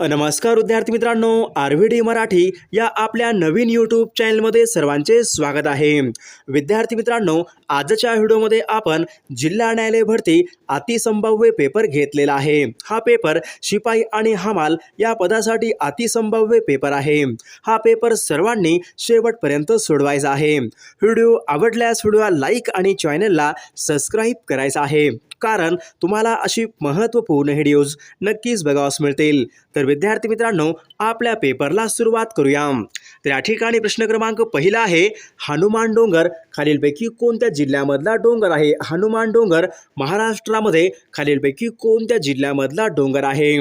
नमस्कार विद्यार्थी मित्रांनो आर व्ही डी मराठी या आपल्या नवीन यूट्यूब चॅनलमध्ये सर्वांचे स्वागत आहे. विद्यार्थी मित्रांनो आजच्या व्हिडिओमध्ये आपण जिल्हा न्यायालय भरती अतिसंभाव्य पेपर घेतलेला आहे. हा पेपर शिपाई आणि हमाल या पदासाठी अतिसंभाव्य पेपर आहे. हा पेपर सर्वांनी शेवटपर्यंत सोडवायचा आहे. व्हिडिओ आवडल्यास व्हिडिओला लाईक आणि चॅनलला सबस्क्राईब करायचा आहे. कारण तुम्हाला अशी महत्त्वपूर्ण व्हिडिओज नक्कीच बघावास मिळतील. तर विद्यार्थी मित्रांनो आपल्या पेपरला सुरुवात करूया. तर या ठिकाणी प्रश्न क्रमांक पहिला आहे हनुमान डोंगर खालीलपैकी कोणत्या जिल्ह्यामधला डोंगर आहे? हनुमान डोंगर महाराष्ट्रामध्ये खालीलपैकी कोणत्या जिल्ह्यामधला डोंगर आहे?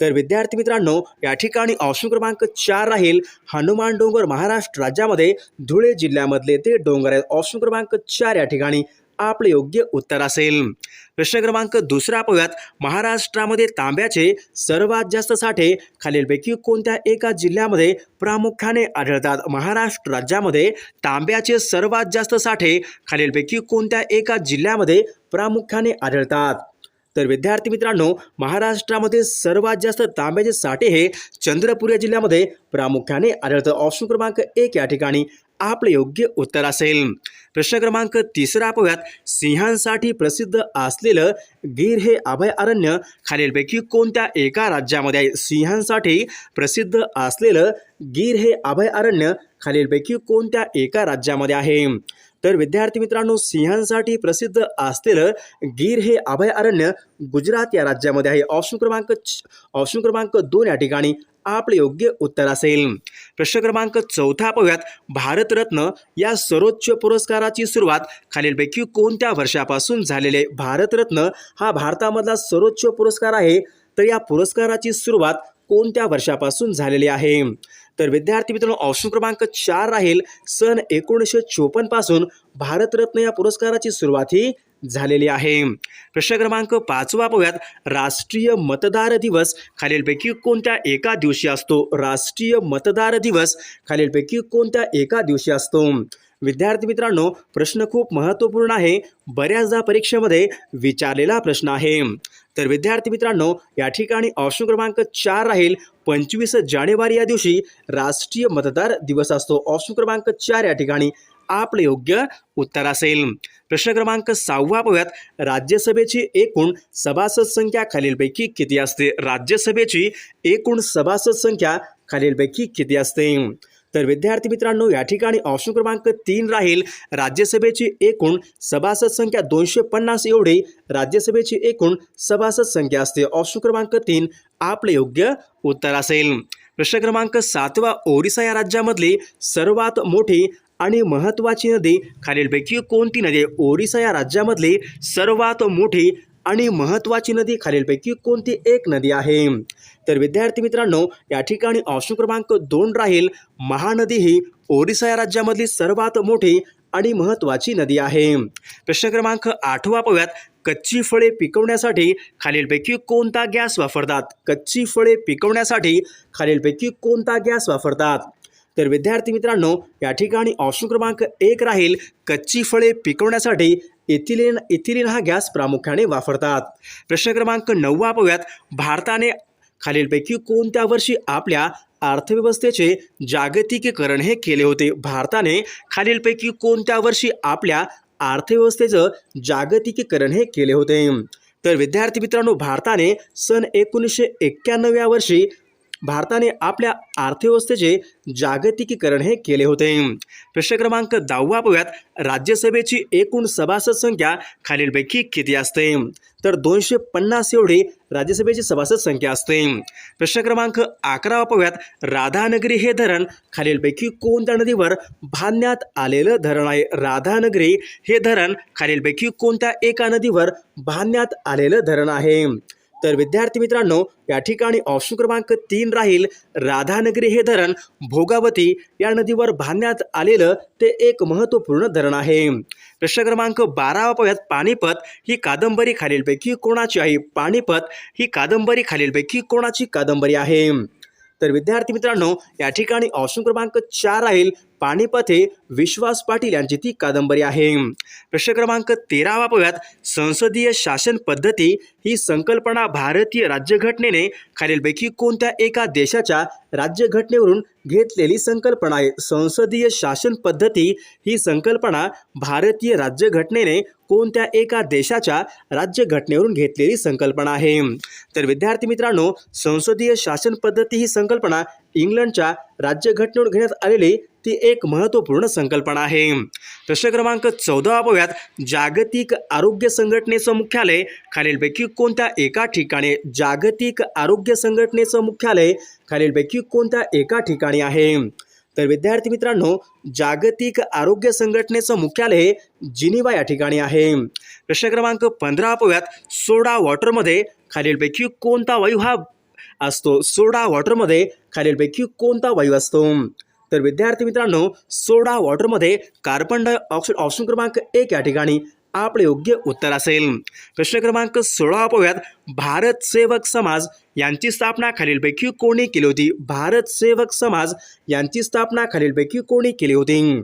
तर विद्यार्थी मित्रांनो या ठिकाणी ऑप्शन क्रमांक चार राहील हनुमान डोंगर महाराष्ट्र राज्यामध्ये धुळे जिल्ह्यामधले ते डोंगर आहेत. ऑप्शन क्रमांक चार या ठिकाणी. आपले योग्य उत्तर असेल. प्रश्न क्रमांक दुसरा पाहूयात. महाराष्ट्रामध्ये तांब्याचे सर्वात जास्त साठे खालीलपैकी कोणत्या एका जिल्ह्यामध्ये प्रामुख्याने आढळतात? महाराष्ट्र राज्यामध्ये तांब्याचे सर्वात जास्त साठे खालीलपैकी कोणत्या एका जिल्ह्यामध्ये प्रामुख्याने आढळतात? तर विद्यार्थी मित्रांनो महाराष्ट्रामध्ये सर्वात जास्त तांब्याचे साठे हे चंद्रपूर या जिल्ह्यामध्ये प्रामुख्याने आढळतं. ऑप्शन क्रमांक एक या ठिकाणी आपले योग्य उत्तर असेल. प्रश्न क्रमांक तिसरा पाहूयात. सिंहांसाठी प्रसिद्ध असलेलं गीर हे अभयारण्य खालीलपैकी कोणत्या एका राज्यामध्ये आहे? सिंहांसाठी प्रसिद्ध असलेलं गीर हे अभयारण्य खालीलपैकी कोणत्या एका राज्यामध्ये आहे? तर विद्यार्थी मित्रांनो सिंहांसाठी प्रसिद्ध असलेलं गीर हे अभयारण्य गुजरात या राज्यामध्ये आहे. ऑप्शन क्रमांक ऑप्शन क्रमांक दोन या ठिकाणी आपले योग्य उत्तर असेल. प्रश्न क्रमांक चौथा पाहूयात. भारतरत्न या सर्वोच्च पुरस्काराची सुरुवात खालीलपैकी कोणत्या वर्षापासून झालेले भारतरत्न हा भारतामधला सर्वोच्च पुरस्कार आहे? तर या पुरस्काराची सुरुवात कोणत्या वर्षापासून झालेली आहे? तर विद्यार्थी मित्रांनो ऑप्शन क्रमांक चार राहील. सन एकोणीसशे चोपन्नपासून भारतरत्न या पुरस्काराची सुरुवात ही झालेली आहे. प्रश्न क्रमांक पाचवा पाहूयात. राष्ट्रीय मतदार दिवस खालीलपैकी कोणत्या एका दिवशी असतो? राष्ट्रीय मतदार दिवस खालीलपैकी कोणत्या एका दिवशी असतो? विद्यार्थी मित्रांनो प्रश्न खूप महत्त्वपूर्ण आहे. बऱ्याचदा परीक्षेमध्ये विचारलेला प्रश्न आहे. तर विद्यार्थी मित्रांनो या ठिकाणी ऑप्शन क्रमांक चार राहील. पंचवीस जानेवारी या दिवशी राष्ट्रीय मतदार दिवस असतो. ऑप्शन क्रमांक चार या ठिकाणी आपलं योग्य उत्तर असेल. प्रश्न क्रमांक सहावा पाहूयात राज्यसभेची एकूण सभासद संख्या खालीलपैकी किती असते? राज्यसभेची एकूण सभासद संख्या खालीलपैकी किती असते? तर विद्यार्थी मित्रांनो या ठिकाणी ऑप्शन क्रमांक तीन राहील राज्यसभेची एकूण सभासद संख्या दोनशे पन्नास एवढी राज्यसभेची एकूण सभासद संख्या असते. ऑप्शन क्रमांक तीन आपले योग्य उत्तर असेल. प्रश्न क्रमांक सातवा ओरिसा या राज्यामधली सर्वात मोठी आणि महत्त्वाची नदी खालीलपैकी कोणती नदी ओरिसा या राज्यामधली सर्वात मोठी आणि महत्त्वाची नदी खालीलपैकी कोणती? एक नदी आहे. तर विद्यार्थी मित्रांनो या ठिकाणी ऑप्शन क्रमांक दोन राहील. महानदी ही ओरिसा या राज्यामधली सर्वात मोठी आणि महत्त्वाची नदी आहे. प्रश्न क्रमांक आठवा पाहूयात. कच्ची फळे पिकवण्यासाठी खालीलपैकी कोणता गॅस वापरतात? कच्ची फळे पिकवण्यासाठी खालीलपैकी कोणता गॅस वापरतात? तर विद्यार्थी मित्रांनो या ठिकाणी ऑप्शन क्रमांक एक राहील. कच्ची फळे पिकवण्यासाठी इथिलिन इथिलिन हा गॅस प्रामुख्याने वापरतात. प्रश्न क्रमांक नववा पाहूयात. भारताने खालीलपैकी कोणत्या वर्षी आपल्या अर्थव्यवस्थेचे जागतिकीकरण हे केले होते? भारताने खालीलपैकी कोणत्या वर्षी आपल्या अर्थव्यवस्थेचं जागतिकीकरण हे केले होते? तर विद्यार्थी मित्रांनो भारताने सन एकोणीसशे एक्क्याण्णव या वर्षी भारताने आपल्या अर्थव्यवस्थेचे जागतिकीकरण हे केले होते. प्रश्न क्रमांक दहावा पाहूयात. राज्यसभेची एकूण सभासद संख्या खालीलपैकी किती असते? तर दोनशे पन्नास एवढी राज्यसभेची सभासद संख्या असते. प्रश्न क्रमांक अकरावा पाहूयात. राधानगरी हे धरण खालीलपैकी कोणत्या नदीवर बांधण्यात आलेलं धरण आहे? राधानगरी हे धरण खालीलपैकी कोणत्या एका नदीवर बांधण्यात आलेलं धरण आहे? तर विद्यार्थी मित्रांनो या ठिकाणी ऑप्शन क्रमांक तीन राहील. राधानगरी हे धरण भोगावती या नदीवर बांधण्यात आलेलं ते एक महत्त्वपूर्ण धरण आहे. प्रश्न क्रमांक बारावा पाहूयात पानिपत ही कादंबरी खालीलपैकी कोणाची आहे? पानिपत ही कादंबरी खालीलपैकी कोणाची कादंबरी आहे? तर विद्यार्थी मित्रांनो या ठिकाणी ऑप्शन क्रमांक चार राहील पानिपत हे विश्वास पाटील यांची ती कादंबरी आहे. प्रश्न क्रमांक तेरावा पाहूयात संसदीय शासन पद्धती ही संकल्पना भारतीय राज्यघटनेने खालीलपैकी कोणत्या एका देशाच्या राज्यघटनेवरून घेतलेली संकल्पना आहे? संसदीय शासन पद्धती ही संकल्पना भारतीय राज्यघटनेने कोणत्या एका देशाच्या राज्यघटनेवरून घेतलेली संकल्पना आहे? तर विद्यार्थी मित्रांनो संसदीय शासन पद्धती ही संकल्पना इंग्लंडच्या राज्यघटनेवरून घेण्यात आलेली ती एक महत्त्वपूर्ण संकल्पना आहे. प्रश्न क्रमांक चौदा पाहूयात जागतिक आरोग्य संघटनेचं मुख्यालय खालीलपैकी कोणत्या एका ठिकाणी? जागतिक आरोग्य संघटनेचं मुख्यालय खालीलपैकी कोणत्या एका ठिकाणी आहे? तर विद्यार्थी मित्रांनो जागतिक आरोग्य संघटनेचं मुख्यालय जिनिवा या ठिकाणी आहे. प्रश्न क्रमांक पंधरा पाहूयात. सोडा वॉटरमध्ये खालीलपैकी कोणता वायू हा असतो? सोडा वॉटरमध्ये खालीलपैकी कोणता वायू असतो? तर विद्यार्थी मित्रांनो सोडा वॉटरमध्ये कार्बन डायऑक्साईड ऑप्शन क्रमांक एक या ठिकाणी आपले योग्य उत्तर असेल. प्रश्न क्रमांक सोळा पाहूयात. भारत सेवक समाज यांची स्थापना खालीलपैकी कोणी केली होती? भारत सेवक समाज यांची स्थापना खालीलपैकी कोणी केली होती?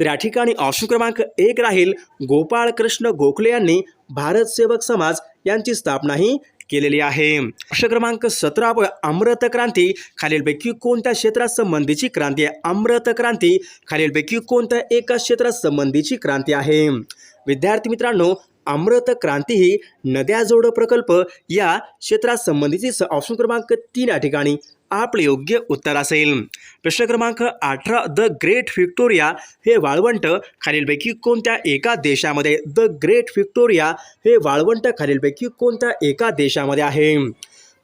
तर या ठिकाणी ऑप्शन क्रमांक एक राहील. गोपाळ कृष्ण गोखले यांनी भारत सेवक समाज यांची स्थापना ही केलेली आहे. प्रश्न क्रमांक सतरा प- अमृत क्रांती. खालीलपैकी कोणत्या क्षेत्रात संबंधीची क्रांती आहे? अमृत क्रांती. खालीलपैकी कोणत्या एका क्षेत्रात संबंधीची क्रांती आहे? विद्यार्थी मित्रांनो अमृत क्रांती ही नद्या जोड प्रकल्प या क्षेत्रात संबंधीची स- ऑप्शन क्रमांक तीन या ठिकाणी. आपले योग्य उत्तर असेल. प्रश्न क्रमांक अठरा द ग्रेट व्हिक्टोरिया हे वाळवंट खालीलपैकी कोणत्या एका देशामध्ये द ग्रेट व्हिक्टोरिया हे वाळवंट खालीलपैकी कोणत्या एका देशामध्ये आहे?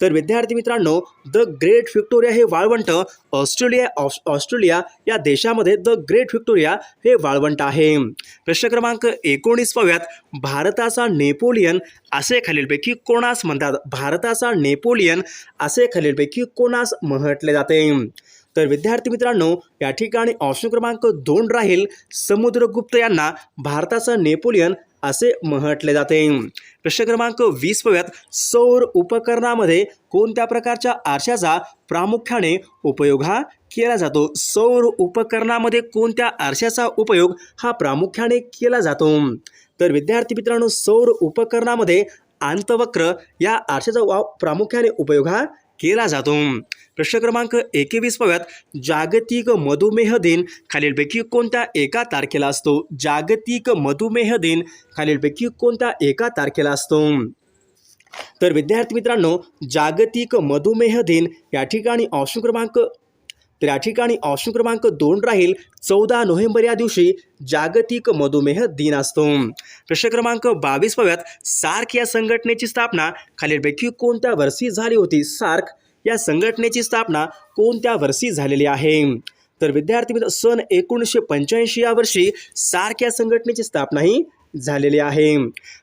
तर विद्यार्थी मित्रांनो द ग्रेट व्हिक्टोरिया हे वाळवंट ऑस्ट्रेलिया ऑस ऑस्ट्रेलिया या देशामध्ये द ग्रेट व्हिक्टोरिया हे वाळवंट आहे. प्रश्न क्रमांक एकोणीस भारताचा नेपोलियन असे खालीलपैकी कोणास म्हणतात? भारताचा नेपोलियन असे खालीलपैकी कोणास म्हटले जाते? तर विद्यार्थी मित्रांनो या ठिकाणी ऑप्शन क्रमांक दोन राहील. समुद्रगुप्त यांना भारताचा नेपोलियन असे म्हटले जाते. प्रश्न क्रमांक वीस पाहूयात सौर उपकरणामध्ये कोणत्या प्रकारच्या आरशाचा प्रामुख्याने उपयोग हा केला जातो? सौर उपकरणामध्ये कोणत्या आरशाचा उपयोग हा प्रामुख्याने केला जातो? तर विद्यार्थी मित्रांनो सौर उपकरणामध्ये आंतवक्र या आरशाचा वाव प्रामुख्याने उपयोग हा केला जातो. प्रश्न क्रमांक एकेवीस पाव्यात जागतिक मधुमेह दिन खालीलपैकी कोणत्या एका तारखेला असतो? जागतिक मधुमेह दिन खालीलपैकी कोणत्या एका तारखेला असतो? तर विद्यार्थी मित्रांनो जागतिक मधुमेह दिन या ठिकाणी ऑप्शन क्रमांक तर या ठिकाणी ऑप्शन क्रमांक दोन राहील चौदा नोव्हेंबर या दिवशी जागतिक मधुमेह दिन असतो. प्रश्न क्रमांक बावीस पाव्यात सार्क या संघटनेची स्थापना खालीलपैकी कोणत्या वर्षी झाली होती? सार्क या संघटनेची स्थापना कोणत्या वर्षी झालेली आहे? तर विद्यार्थी मित्र सन एकोणीसशे पंच्याऐंशी या वर्षी सार्क या संघटनेची स्थापना ही झालेली आहे.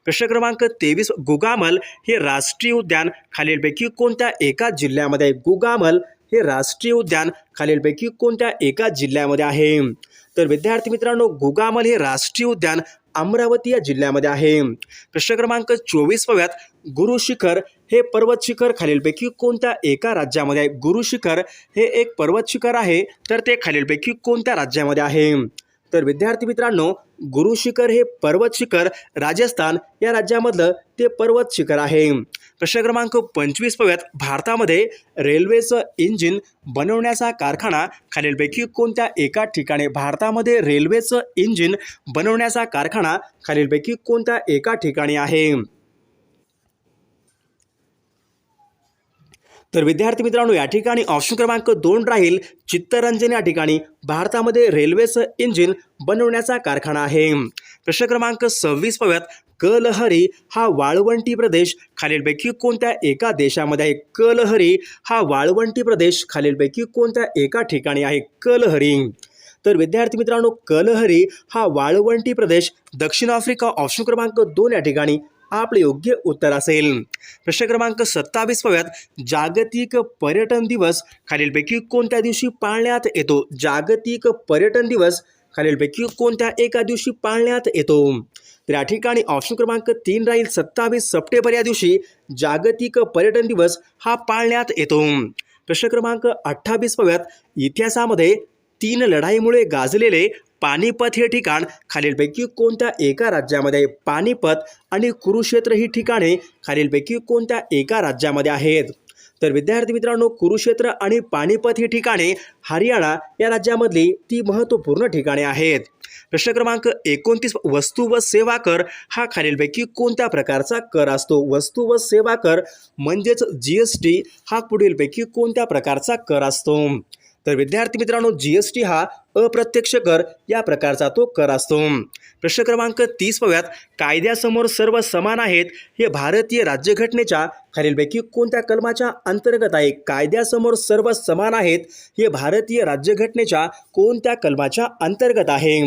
प्रश्न क्रमांक तेवीस गुगामल हे राष्ट्रीय उद्यान खालीलपैकी कोणत्या एका जिल्ह्यामध्ये? गुगामल हे राष्ट्रीय उद्यान खालीलपैकी कोणत्या एका जिल्ह्यामध्ये आहे? तर विद्यार्थी मित्रांनो गुगामल हे राष्ट्रीय उद्यान अमरावती या जिल्ह्यामध्ये आहे. प्रश्न क्रमांक चोवीस पव्यात गुरु शिखर हे पर्वत शिखर खालीलपैकी कोणत्या एका राज्यामध्ये आहे? गुरु शिखर हे एक पर्वत शिखर आहे तर ते खालीलपैकी कोणत्या राज्यामध्ये आहे? तर विद्यार्थी मित्रांनो गुरु शिखर हे पर्वत शिखर राजस्थान या राज्यामधलं ते पर्वत शिखर आहे. प्रश्न क्रमांक पंचवीस पव्यात भारतामध्ये रेल्वेचं इंजिन बनवण्याचा कारखाना खालीलपैकी कोणत्या एका ठिकाणी? भारतामध्ये रेल्वेचं इंजिन बनवण्याचा कारखाना खालीलपैकी कोणत्या एका ठिकाणी आहे? तर विद्यार्थी मित्रांनो या ठिकाणी ऑप्शन क्रमांक दोन राहील. चित्तरंजन या ठिकाणी भारतामध्ये रेल्वेचं इंजिन बनवण्याचा कारखाना आहे. प्रश्न क्रमांक सव्वीस पव्यात कलहरी हा वाळवंटी प्रदेश खालीलपैकी कोणत्या एका देशामध्ये आहे? कलहरी हा वाळवंटी प्रदेश खालीलपैकी कोणत्या एका ठिकाणी आहे? कलहरी. तर विद्यार्थी मित्रांनो कलहरी हा वाळवंटी प्रदेश दक्षिण आफ्रिका ऑप्शन क्रमांक दोन या ठिकाणी आपले योग्य उत्तर असेल. प्रश्न क्रमांक सत्तावीस पाहूयात जागतिक पर्यटन दिवस खालीलपैकी कोणत्या दिवशी पाळण्यात येतो? जागतिक पर्यटन दिवस खालीलपैकी कोणत्या एका दिवशी पाळण्यात येतो? तर या ठिकाणी ऑप्शन क्रमांक तीन राहील. सत्तावीस सप्टेंबर या दिवशी जागतिक पर्यटन दिवस हा पाळण्यात येतो. प्रश्न क्रमांक अठ्ठावीस पाहूयात इतिहासामध्ये तीन लढाईमुळे गाजलेले पानिपत हे ठिकाण खालीलपैकी कोणत्या एका राज्यामध्ये पानिपत आणि कुरुक्षेत्र ही ठिकाणे खालीलपैकी कोणत्या एका राज्यामध्ये आहेत? तर विद्यार्थी मित्रांनो कुरुक्षेत्र आणि पानिपत ही ठिकाणे हरियाणा या राज्यामधली ती महत्त्वपूर्ण ठिकाणे आहेत. प्रश्न क्रमांक एकोणतीस वस्तू व सेवा कर हा खालीलपैकी कोणत्या प्रकारचा कर असतो? वस्तू व सेवा कर म्हणजेच जी एस टी हा पुढीलपैकी कोणत्या प्रकारचा कर असतो? तर विद्यार्थी मित्रांनो जी एस टी हा अप्रत्यक्ष कर या प्रकारचा तो कर असतो. प्रश्न क्रमांक तीस पाहूयात कायद्यासमोर सर्व समान आहेत हे भारतीय राज्यघटनेच्या खालीलपैकी कोणत्या कलमाच्या अंतर्गत आहे? कायद्यासमोर सर्व समान आहेत हे भारतीय राज्यघटनेच्या कोणत्या कलमाच्या अंतर्गत आहे?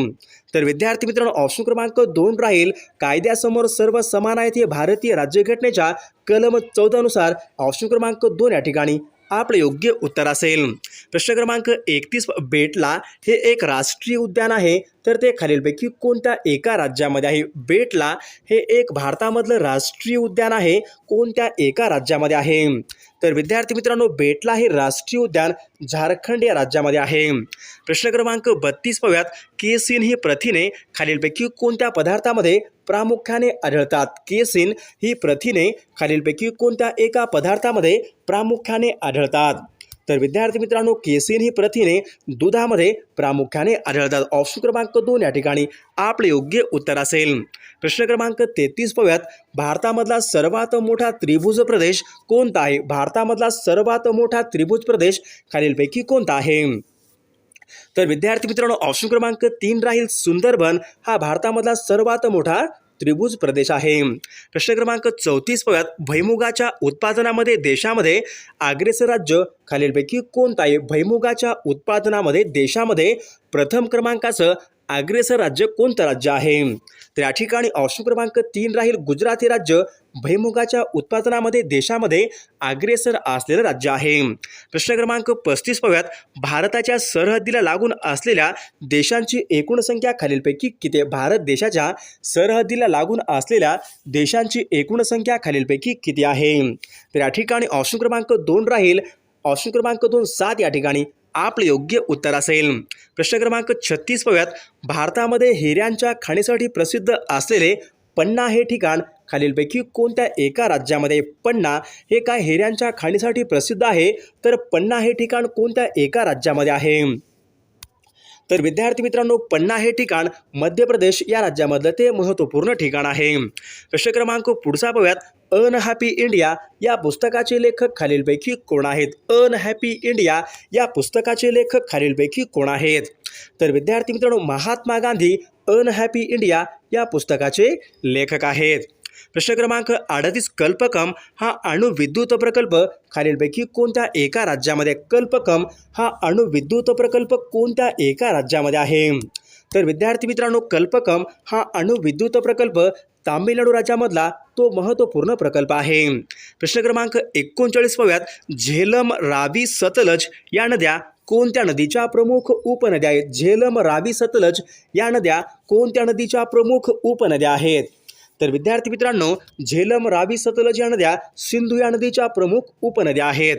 तर विद्यार्थी मित्रांनो ऑप्शन क्रमांक दोन राहील. कायद्यासमोर सर्व समान आहेत हे भारतीय राज्यघटनेच्या कलम चौदानुसार ऑप्शन क्रमांक दोन या ठिकाणी आपलं योग्य उत्तर असेल. प्रश्न क्रमांक एकतीस बेटला हे एक राष्ट्रीय उद्यान आहे. तर ते खालीलपैकी कोणत्या एका राज्यामध्ये आहे? बेटला हे एक भारतामधलं राष्ट्रीय उद्यान आहे. कोणत्या एका राज्यामध्ये आहे? तर विद्यार्थी मित्रांनो बेटला हे राष्ट्रीय उद्यान झारखंड या राज्यामध्ये आहे. प्रश्न क्रमांक बत्तीस पव्यात केसिन ही प्रथिने खालीलपैकी कोणत्या पदार्थामध्ये प्रामुख्याने आढळतात? केसिन ही प्रथिने खालीलपैकी कोणत्या एका पदार्थामध्ये प्रामुख्याने आढळतात? तर विद्यार्थी मित्रांनो केसिन ही प्रथिने दुधामध्ये प्रामुख्याने आढळतात. ऑप्शन क्रमांक दोन या ठिकाणी आपले योग्य उत्तर असेल. प्रश्न क्रमांक तेहतीस पाहूयात. भारतामधला सर्वात मोठा त्रिभुज प्रदेश कोणता आहे? भारतामधला सर्वात मोठा त्रिभुज प्रदेश खालीलपैकी कोणता आहे? तर विद्यार्थी मित्रांनो ऑप्शन क्रमांक तीन राहील सुंदरबन. हा भारतामधला सर्वात मोठा त्रिभुज प्रदेश आहे. प्रश्न क्रमांक चौतीस पाहूयात भैमुगाच्या उत्पादनामध्ये देशामध्ये अग्रेसर राज्य खालीलपैकी कोणतं आहे? भैमुगाच्या उत्पादनामध्ये देशामध्ये प्रथम क्रमांकाचं अग्रेसर राज्य कोणतं राज्य आहे? तर या ठिकाणी ऑप्शन क्रमांक तीन राहील गुजरात हे राज्य. भैमुगाच्या उत्पादनामध्ये देशामध्ये अग्रेसर असलेलं राज्य आहे. प्रश्न क्रमांक पस्तीस पाव्यात भारताच्या सरहद्दीला लागून असलेल्या देशांची एकूण संख्या खालीलपैकी किती भारत देशाच्या सरहद्दीला लागून असलेल्या देशांची एकूण संख्या खालीलपैकी किती आहे? तर या ठिकाणी ऑप्शन क्रमांक दोन राहील. ऑप्शन क्रमांक दोन सात या ठिकाणी आपलं योग्य उत्तर असेल. प्रश्न क्रमांक छत्तीस पाहूयात. भारतामध्ये हिऱ्यांच्या खाणीसाठी प्रसिद्ध असलेले पन्ना हे ठिकाण खालीलपैकी कोणत्या एका राज्यामध्ये? पन्ना हे काय हिऱ्यांच्या खाणीसाठी प्रसिद्ध आहे? तर पन्ना हे ठिकाण कोणत्या एका राज्यामध्ये आहे? तर विद्यार्थी मित्रांनो पन्ना हे ठिकाण मध्य प्रदेश या राज्यामधलं ते महत्त्वपूर्ण ठिकाण आहे. प्रश्न क्रमांक पुढचा पाहूयात. अनहॅपी इंडिया या पुस्तकाचे लेखक खालीलपैकी कोण आहेत? अनहॅपी इंडिया या पुस्तकाचे लेखक खालीलपैकी कोण आहेत? तर विद्यार्थी मित्रांनो महात्मा गांधी अनहॅपी इंडिया या पुस्तकाचे लेखक आहेत. प्रश्न क्रमांक अडतीस कल्पकम हा अणुविद्युत प्रकल्प. खालीलपैकी कोणत्या एका राज्यामध्ये कल्पकम हा अणुविद्युत प्रकल्प कोणत्या एका राज्यामध्ये आहे? तर विद्यार्थी मित्रांनो कल्पकम हा अणुविद्युत प्रकल्प तामिळनाडू राज्यामधला तो महत्त्वपूर्ण प्रकल्प आहे. प्रश्न क्रमांक एकोणचाळीस पव्यात झेलम रावी सतलज या नद्या कोणत्या नदीच्या प्रमुख उपनद्या आहेत? झेलम रावी सतलज या नद्या कोणत्या नदीच्या प्रमुख उपनद्या आहेत? तर विद्यार्थी मित्रांनो झेलम रावी सतलज या नद्या सिंधू या नदीच्या प्रमुख उपनद्या आहेत.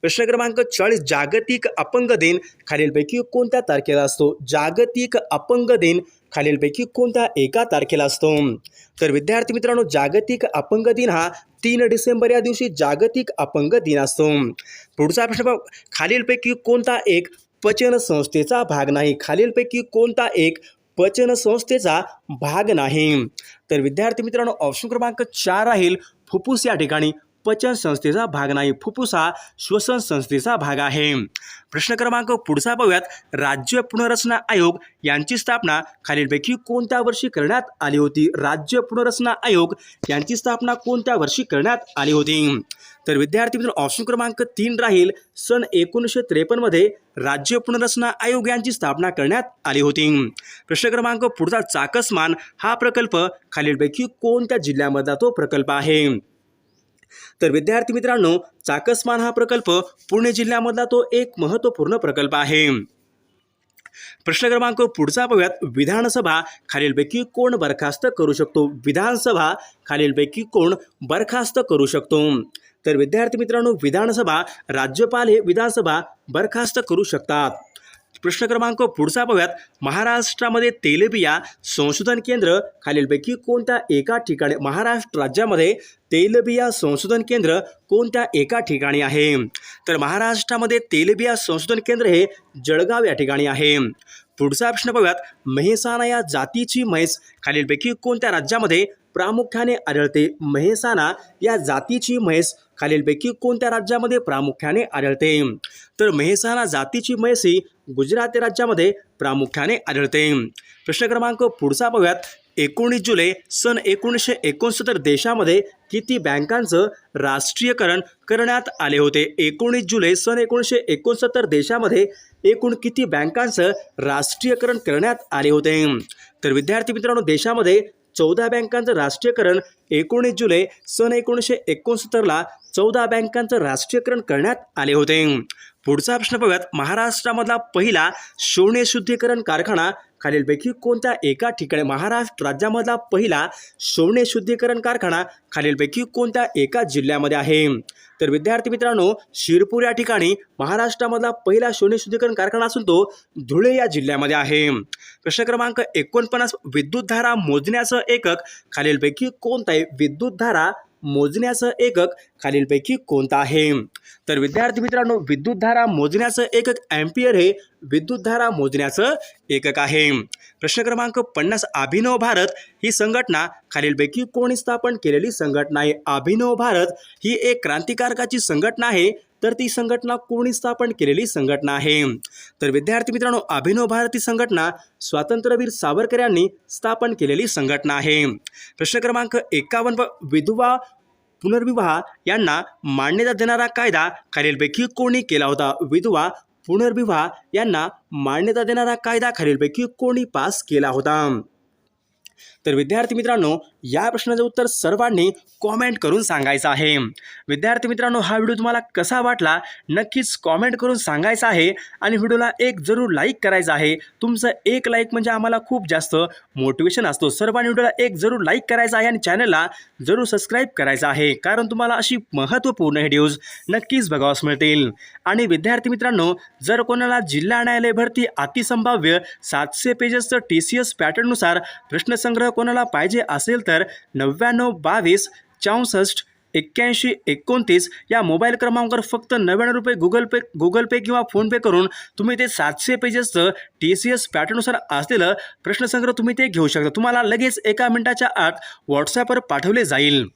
प्रश्न क्रमांक चाळीस जागतिक अपंग दिन खालीलपैकी कोणत्या तारखेला असतो? जागतिक अपंग दिन खालीलपैकी कोणत्या एका तारखेला असतो? तर विद्यार्थी मित्रांनो जागतिक अपंग दिन हा तीन डिसेंबर या दिवशी जागतिक अपंग दिन असतो. पुढचा प्रश्न खालीलपैकी कोणता एक पचन संस्थेचा भाग नाही? खालीलपैकी कोणता एक पचन संस्थेचा भाग नाही? तर विद्यार्थी मित्रांनो ऑप्शन क्रमांक चार राहील. फुफ्फुस या ठिकाणी पचन संस्थेचा भाग नाही. फुफ्फुस हा श्वसन संस्थेचा भाग आहे. प्रश्न क्रमांक पुढचा पाहूयात राज्य पुनर्रचना आयोग यांची स्थापना खालीलपैकी कोणत्या वर्षी करण्यात आली होती? राज्य पुनर्रचना आयोग यांची स्थापना कोणत्या वर्षी करण्यात आली होती? तर विद्यार्थी मित्र ऑप्शन क्रमांक तीन राहील. सन एकोणीसशे त्रेपन्नमध्ये राज्य पुनर्रचना आयोग यांची स्थापना करण्यात आली होती. प्रश्न क्रमांक पुढचा चाकसमान हा प्रकल्प खालीलपैकी कोणत्या जिल्ह्यामधला तो प्रकल्प आहे? तर विद्यार्थी मित्रांनो चाकसमान हा प्रकल्प पुणे जिल्ह्यामधला तो एक महत्त्वपूर्ण प्रकल्प आहे. प्रश्न क्रमांक पुढचा पाहूयात विधानसभा खालीलपैकी कोण बरखास्त करू शकतो? विधानसभा खालीलपैकी कोण बरखास्त करू शकतो? तर विद्यार्थी मित्रांनो विधानसभा राज्यपाल हे विधानसभा बरखास्त करू शकतात. प्रश्न क्रमांक पुढचा पाहूयात महाराष्ट्रामध्ये तेलबिया संशोधन केंद्र खालीलपैकी कोणत्या एका ठिकाणी महाराष्ट्र राज्यामध्ये तेलबिया संशोधन केंद्र कोणत्या एका ठिकाणी आहे? तर महाराष्ट्रामध्ये तेलबिया संशोधन केंद्र हे जळगाव या ठिकाणी आहे. पुढचा प्रश्न पाहूयात मेहसाणा या जातीची म्हैस खालीलपैकी कोणत्या राज्यामध्ये प्रामुख्याने आढळते. म्हैसाना या जातीची म्हैस खालीलपैकी कोणत्या राज्यामध्ये प्रामुख्याने आढळते? तर म्हैसाना जातीची म्हैस ही गुजरात राज्यामध्ये प्रामुख्याने आढळते. प्रश्न क्रमांक पुढचा बघूयात. एकोणीस जुलै सन एकोणीसशे एकोणसत्तर देशामध्ये किती बँकांचं राष्ट्रीयकरण करण्यात आले होते? एकोणीस जुलै सन एकोणीसशे एकोणसत्तर देशामध्ये एकूण किती बँकांचं राष्ट्रीयकरण करण्यात आले होते? तर विद्यार्थी मित्रांनो देशामध्ये चौदा बँकांचं राष्ट्रीयकरण एकोणीस जुलै सन एकोणीसशे एकोणसत्तरला चौदा बँकांचं राष्ट्रीयकरण करण्यात आले होते. पुढचा प्रश्न पाहूयात महाराष्ट्रामधला पहिला सोने शुद्धीकरण कारखाना खालीलपैकी कोणत्या एका ठिकाणी महाराष्ट्र राज्यामधला पहिला सोने शुद्धीकरण कारखाना खालीलपैकी कोणत्या एका जिल्ह्यामध्ये आहे? तर विद्यार्थी मित्रांनो शिरपूर या ठिकाणी महाराष्ट्रामधला पहिला सोने शुद्धीकरण कारखाना असून तो धुळे या जिल्ह्यामध्ये आहे. प्रश्न क्रमांक एकोणपन्नास विद्युतधारा मोजण्याचं एकक खालीलपैकी कोणताही विद्युत विद्युतधारा मोजण्याचं एकक खालीलपैकी कोणतं आहे? तर विद्यार्थी मित्रांनो विद्युतधारा मोजण्याचं एकक अँपियर हे विद्युतधारा मोजण्याचं एकक आहे. प्रश्न क्रमांक पन्नास अभिनव भारत ही संघटना खालीलपैकी कोणी स्थापन केलेली संघटना आहे? अभिनव भारत ही एक क्रांतिकारकाची संघटना आहे. तर ती संघटना कोणी स्थापन केलेली संघटना आहे. तर विद्यार्थी मित्रांनो अभिनव भारती संघटना स्वातंत्र्यवीर सावरकर यांनी स्थापन केलेली संघटना आहे. प्रश्न क्रमांक एकावन्न विधवा पुनर्विवाह यांना मान्यता देणारा कायदा खालीलपैकी कोणी केला होता? विधवा पुनर्विवाह यांना मान्यता देणारा कायदा खालीलपैकी कोणी पास केला होता? तर विद्यार्थी मित्रांनो या प्रश्नाचं उत्तर सर्वांनी कॉमेंट करून सांगायचं आहे. विद्यार्थी मित्रांनो हा व्हिडिओ तुम्हाला कसा वाटला? नक्कीच कॉमेंट करून सांगायचा आहे आणि व्हिडिओला एक जरूर लाईक करायचं आहे. तुमचं एक लाईक म्हणजे आम्हाला खूप जास्त मोटिवेशन असतो. सर्वांनी व्हिडिओला एक जरूर लाईक करायचा आहे आणि चॅनलला जरूर सबस्क्राईब करायचं आहे. कारण तुम्हाला अशी महत्त्वपूर्ण व्हिडिओज नक्कीच बघावास मिळतील. आणि विद्यार्थी मित्रांनो जर कोणाला जिल्हा न्यायालय भरती अतिसंभाव्य सातशे पेजेसचं टी सी एस पॅटर्ननुसार प्रश्नसंग्रह कोणाला पाहिजे असेल तर नव्याण्णव बावीस चौसष्ट एक्क्याऐंशी एकोणतीस या मोबाईल क्रमांकावर फक्त नव्याण्णव रुपये गुगल पे गुगल पे किंवा फोनपे करून तुम्ही ते सातशे पेजेसचं टी सी एस पॅटर्ननुसार असलेलं प्रश्नसंग्रह तुम्ही ते घेऊ शकता. तुम्हाला लगेच एका मिनिटाच्या आत व्हॉट्सॲपवर पाठवले जाईल.